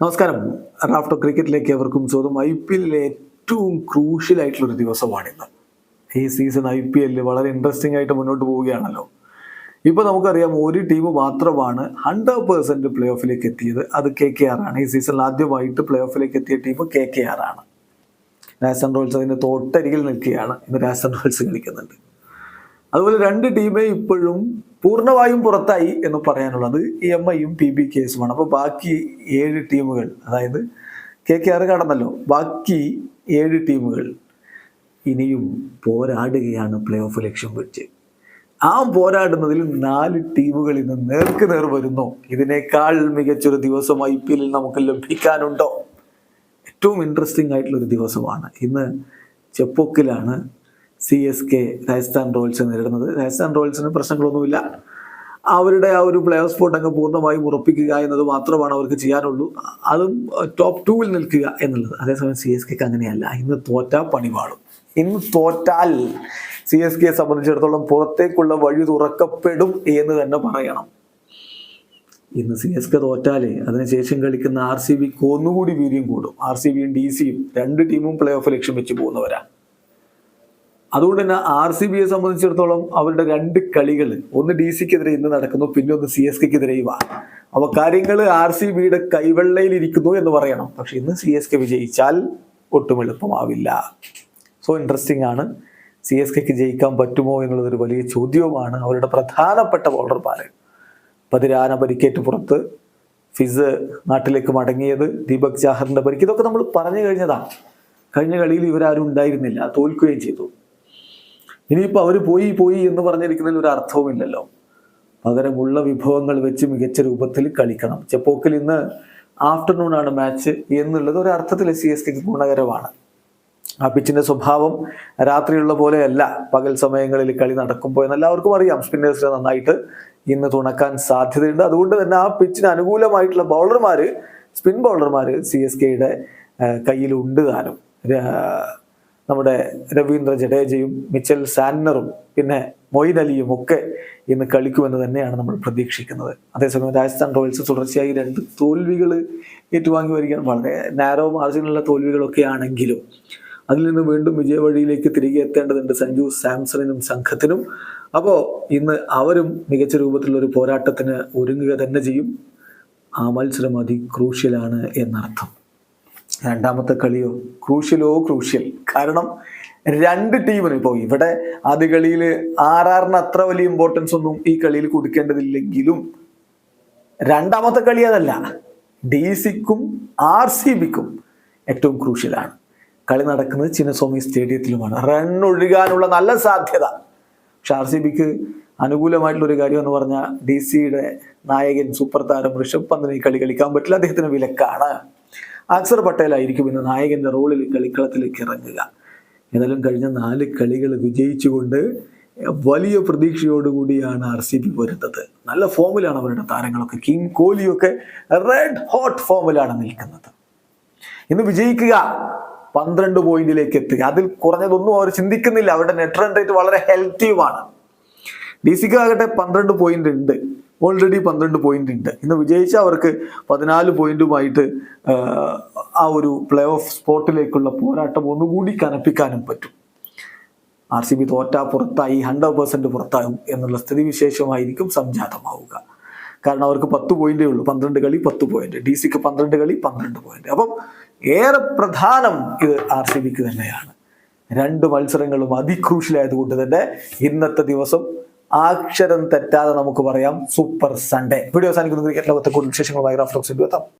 നമസ്കാരം. റാഫ്റ്റോ ക്രിക്കറ്റിലേക്ക് അവർക്കും സ്വന്തം ഐ പി എല്ലിലെ ഏറ്റവും ക്രൂഷ്യൽ ആയിട്ടുള്ള ഒരു ദിവസമാണിന്ന്. ഈ സീസൺ ഐ പി എല്ലിൽ വളരെ ഇൻട്രസ്റ്റിംഗ് ആയിട്ട് മുന്നോട്ട് പോവുകയാണല്ലോ. ഇപ്പോൾ നമുക്കറിയാം ഒരു ടീം മാത്രമാണ് ഹൺഡ്രഡ് പേഴ്സന്റ് പ്ലേ ഓഫിലേക്ക് എത്തിയത്. അത് കെ കെ ആർ ആണ്. ഈ സീസണിൽ ആദ്യമായിട്ട് പ്ലേ ഓഫിലേക്ക് എത്തിയ ടീം കെ കെ ആർ ആണ്. രാജസ്ഥാൻ റോയൽസ് അതിന്റെ തൊട്ടരികിൽ നിൽക്കുകയാണ്. ഇന്ന് രാജസ്ഥാൻ റോയൽസ് കളിക്കുന്നുണ്ട്. അതുപോലെ രണ്ട് ടീമേ ഇപ്പോഴും പൂർണമായും പുറത്തായി എന്ന് പറയാനുള്ളത് എം ഐയും പി ബി കേസുമാണ് അപ്പോൾ ബാക്കി ഏഴ് ടീമുകൾ അതായത് കെ കെ ആർ കടന്നല്ലോ. ബാക്കി ഏഴ് ടീമുകൾ ഇനിയും പോരാടുകയാണ് പ്ലേ ഓഫ് ലക്ഷ്യം വെച്ച്. ആ പോരാടുന്നതിൽ നാല് ടീമുകൾ ഇന്ന് നേർക്ക് നേർ വരുന്നു. ഇതിനേക്കാൾ മികച്ചൊരു ദിവസം ഐ പി എല്ലിൽ നമുക്ക് ലഭിക്കാനുണ്ടോ? ഏറ്റവും ഇൻട്രസ്റ്റിംഗ് ആയിട്ടുള്ളൊരു ദിവസമാണ്. ഇന്ന് ചെപ്പോക്കിലാണ് C S K Rajasthan royals നേരിടുന്നത്. രാജസ്ഥാൻ റോയൽസിന് പ്രശ്നങ്ങളൊന്നുമില്ല. അവരുടെ ആ ഒരു പ്ലേ ഓഫ് സ്പോട്ട് അങ്ങ് പൂർണമായും ഉറപ്പിക്കുക എന്നത് മാത്രമാണ് അവർക്ക് ചെയ്യാനുള്ളൂ. അതും ടോപ്പ് ടൂവിൽ നിൽക്കുക എന്നുള്ളത്. അതേസമയം സി എസ് കെക്ക് അങ്ങനെയല്ല. ഇന്ന് തോറ്റാൽ പണി പാടും ഇന്ന് തോറ്റാൽ സി എസ് കെയെ സംബന്ധിച്ചിടത്തോളം പുറത്തേക്കുള്ള വഴി തുറക്കപ്പെടും എന്ന് തന്നെ പറയണം. ഇന്ന് സി എസ് കെ തോറ്റാലേ അതിനുശേഷം കളിക്കുന്ന ആർ സി ബിക്ക് ഒന്നുകൂടി വീര്യം കൂടും. ആർ സി ബിയും ഡി സിയും രണ്ട് ടീമും പ്ലേ ഓഫ് ലക്ഷ്യം വെച്ച് പോകുന്നവരാ. അതുകൊണ്ട് തന്നെ ആർ സി ബിയെ സംബന്ധിച്ചിടത്തോളം അവരുടെ രണ്ട് കളികൾ ഒന്ന് ഡി സിക്കെതിരെ ഇന്ന് നടക്കുന്നു പിന്നെ ഒന്ന് സി എസ് കെക്കെതിരെയുമാണ്. അപ്പൊ കാര്യങ്ങൾ ആർ സി ബിയുടെ കൈവെള്ളയിൽ ഇരിക്കുന്നു എന്ന് പറയണം. പക്ഷെ ഇന്ന് സി എസ് കെ വിജയിച്ചാൽ ഒട്ടും എളുപ്പമാവില്ല. സോ ഇൻട്രസ്റ്റിംഗ് ആണ്. സി എസ് കെക്ക് ജയിക്കാൻ പറ്റുമോ എന്നുള്ളതൊരു വലിയ ചോദ്യവുമാണ് അവരുടെ പ്രധാനപ്പെട്ട ബോളർമാർ പതിരാന പരിക്കേറ്റ് പുറത്ത് ഫിസ് നാട്ടിലേക്ക് മടങ്ങിയത് ദീപക് ചാഹറിന്റെ പരിക്ക്. ഇതൊക്കെ നമ്മൾ പറഞ്ഞു കഴിഞ്ഞതാണ്. കഴിഞ്ഞ കളിയിൽ ഇവരാരും ഉണ്ടായിരുന്നില്ല. തോൽക്കുകയും ചെയ്തു. ഇനിയിപ്പോൾ അവർ പോയി പോയി എന്ന് പറഞ്ഞിരിക്കുന്നതിൽ ഒരു അർത്ഥവുമില്ലല്ലോ. പകരമുള്ള വിഭവങ്ങൾ വെച്ച് മികച്ച രൂപത്തിൽ കളിക്കണം. ചെപ്പോക്കിൽ ഇന്ന് ആഫ്റ്റർനൂൺ ആണ് മാച്ച് എന്നുള്ളത് ഒരു അർത്ഥത്തിൽ സി എസ് കെക്ക് ഗുണകരമാണ്. ആ പിച്ചിന്റെ സ്വഭാവം രാത്രിയുള്ള പോലെയല്ല. പകൽ സമയങ്ങളിൽ കളി നടക്കുമ്പോൾ എന്ന് എല്ലാവർക്കും അറിയാം സ്പിന്നേഴ്സിനെ നന്നായിട്ട് ഇന്ന് തുണക്കാൻ സാധ്യതയുണ്ട്. അതുകൊണ്ട് തന്നെ ആ പിച്ചിന് അനുകൂലമായിട്ടുള്ള ബൗളർമാർ സ്പിൻ ബൗളർമാർ സി എസ് കെയുടെ കയ്യിലുണ്ട് താനും. നമ്മുടെ രവീന്ദ്ര ജഡേജയും മിച്ചൽ സാന്നറും പിന്നെ മൊയ്ൻ അലിയും ഒക്കെ ഇന്ന് കളിക്കുമെന്ന് തന്നെയാണ് നമ്മൾ പ്രതീക്ഷിക്കുന്നത്. അതേസമയം രാജസ്ഥാൻ റോയൽസ് തുടർച്ചയായി രണ്ട് തോൽവികൾ ഏറ്റുവാങ്ങി വരികയാണ്. വളരെ നാരോ മാർജിനുള്ള തോൽവികളൊക്കെ ആണെങ്കിലും അതിൽ നിന്ന് വീണ്ടും വിജയവഴിയിലേക്ക് തിരികെ എത്തേണ്ടതുണ്ട് സഞ്ജു സാംസണിനും സംഘത്തിനും. അപ്പോൾ ഇന്ന് അവരും മികച്ച രൂപത്തിലുള്ള ഒരു പോരാട്ടത്തിന് ഒരുങ്ങുക തന്നെ ചെയ്യും. ആ മത്സരം അതി ക്രൂഷ്യലാണ് എന്നർത്ഥം. രണ്ടാമത്തെ കളിയോ? ക്രൂഷ്യലോ ക്രൂഷ്യൽ. കാരണം രണ്ട് ടീമിന് ഇപ്പോൾ ഇവിടെ ആദ്യ കളിയിൽ ആർ ആറിന് അത്ര വലിയ ഇമ്പോർട്ടൻസ് ഒന്നും ഈ കളിയിൽ കൊടുക്കേണ്ടതില്ലെങ്കിലും രണ്ടാമത്തെ കളി അതല്ല. ഡി സിക്കും ആർ സി ബിക്കും ഏറ്റവും ക്രൂഷ്യലാണ്. കളി നടക്കുന്നത് ചിന്നസ്വാമി സ്റ്റേഡിയത്തിലുമാണ്. റൺ ഒഴുകാനുള്ള നല്ല സാധ്യത. പക്ഷെ ആർ സി ബിക്ക് അനുകൂലമായിട്ടുള്ളൊരു കാര്യം എന്ന് പറഞ്ഞാൽ ഡി സിയുടെ നായകൻ സൂപ്പർ താരം ഋഷഭ് പന്തിന് ഈ കളി കളിക്കാൻ പറ്റില്ല. അദ്ദേഹത്തിന് വിലക്കാണ്. അക്സർ പട്ടേൽ ആയിരിക്കും ഇന്ന് നായകന്റെ റോളിൽ കളിക്കളത്തിലേക്ക് ഇറങ്ങുക. ഏതായാലും കഴിഞ്ഞ നാല് കളികൾ വിജയിച്ചുകൊണ്ട് വലിയ പ്രതീക്ഷയോടുകൂടിയാണ് ആർ സി ബി വരുന്നത്. നല്ല ഫോമിലാണ് അവരുടെ താരങ്ങളൊക്കെ. കിങ് കോഹ്ലിയൊക്കെ റെഡ് ഹോട്ട് ഫോമിലാണ് നിൽക്കുന്നത്. ഇന്ന് വിജയിക്കുക. പന്ത്രണ്ട് പോയിന്റിലേക്ക് എത്തുക. അതിൽ കുറഞ്ഞതൊന്നും അവർ ചിന്തിക്കുന്നില്ല. അവരുടെ നെറ്റ് റൺ റേറ്റ് വളരെ ഹെൽത്തിയുമാണ് ഡി സിക്ക് ആകട്ടെ പന്ത്രണ്ട് പോയിന്റ് ഉണ്ട്. ഓൾറെഡി പന്ത്രണ്ട് പോയിന്റ് ഉണ്ട്. ഇന്ന് വിജയിച്ച അവർക്ക് പതിനാല് പോയിന്റുമായിട്ട് ആ ഒരു പ്ലേ ഓഫ് സ്പോട്ടിലേക്കുള്ള പോരാട്ടം ഒന്നുകൂടി കനപ്പിക്കാനും പറ്റും. ആർ സി ബി തോറ്റാ പുറത്തായി ഹൺഡ്രഡ് പെർസെന്റ് പുറത്താകും എന്നുള്ള സ്ഥിതിവിശേഷമായിരിക്കും സംജാതമാവുക. കാരണം അവർക്ക് പത്ത് പോയിന്റേ ഉള്ളൂ പന്ത്രണ്ട് കളി പത്ത് പോയിന്റ് ഡി സിക്ക് പന്ത്രണ്ട് കളി പന്ത്രണ്ട് പോയിന്റ് അപ്പം ഏറെ പ്രധാനം ഇത് ആർ സി ബിക്ക് തന്നെയാണ്. രണ്ട് മത്സരങ്ങളും അതിക്രൂഷ്യലായതുകൊണ്ട് തന്നെ ഇന്നത്തെ ദിവസം അക്ഷരം തെറ്റാതെ നമുക്ക് പറയാം സൂപ്പർ സൺഡേ. വീഡിയോ അവസാനിക്കുന്ന. ക്രിക്കറ്റ് ലോകത്തെ കൂടുതൽ വിശേഷങ്ങളുമായി റാഫ്റ്റോക്സ് എത്താം.